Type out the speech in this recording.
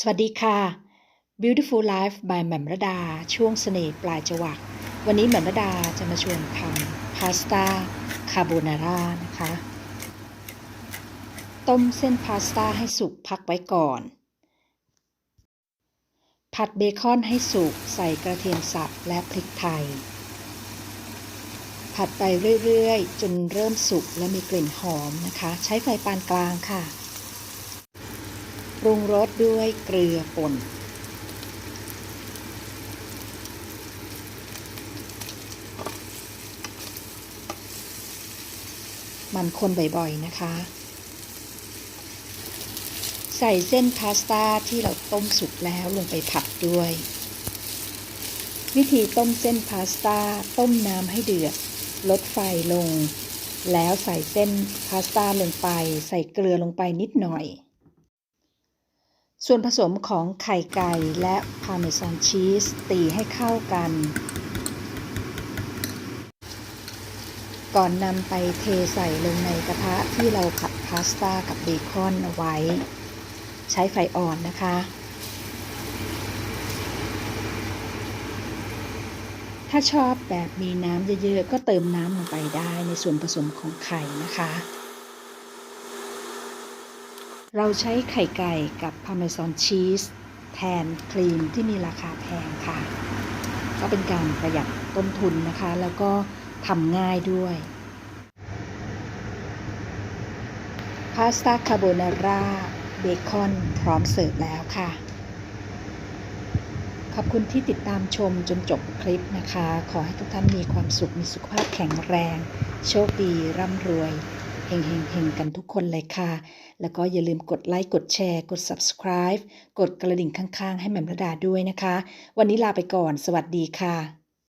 สวัสดีค่ะ Beautiful Life by แหม่มระดา ช่วงเสน่ห์ปลายจวัก วันนี้แหม่มระดาจะมาชวนทำพาสต้าคาโบนาร่านะคะ ต้มเส้นพาสต้าให้สุกพักไว้ก่อน ผัดเบคอนให้สุกใส่กระเทียมสับและพริกไทย ผัดไปเรื่อยๆ จนเริ่มสุกและมีกลิ่นหอมนะคะ ใช้ไฟปานกลางค่ะ ปรุงรสด้วยเกลือป่น มันคนบ่อยๆนะคะ ใส่เส้นพาสต้าที่เราต้มสุกแล้วลงไปผัดด้วย วิธีต้มเส้นพาสต้าต้มน้ำให้เดือด ลดไฟลง แล้วใส่เส้นพาสต้าลงไป ใส่เกลือลงไปนิดหน่อย ส่วนผสมของไข่ไก่และพาร์เมซานชีสตีให้เข้ากัน ก่อนนำไปเทใส่ลงในกระทะที่เราผัดพาสต้ากับเบคอนเอาไว้ ใช้ไฟอ่อนนะคะ ถ้าชอบแบบมีน้ำเยอะๆ ก็เติมน้ำลงไปได้ในส่วนผสมของไข่นะคะ เราใช้ไข่ไก่กับพาร์เมซานชีสแทนครีมที่มีราคาแพงค่ะ ก็เป็นการประหยัดต้นทุนนะคะ แล้วก็ทำง่ายด้วยพาสต้าคาโบนาร่าเบคอนพร้อมเสิร์ฟแล้วค่ะ ขอบคุณที่ติดตามชมจนจบคลิปนะคะ ขอให้ทุกท่านมีความสุขมีสุขภาพแข็งแรง โชคดี ร่ำรวย เฮงเฮงเฮงกันทุกคนเลยค่ะ แล้วก็อย่าลืมกดไลค์ กดแชร์ กด subscribe กดกระดิ่งข้างๆ ให้แหม่มระดาด้วยนะคะ วันนี้ลาไปก่อน สวัสดีค่ะ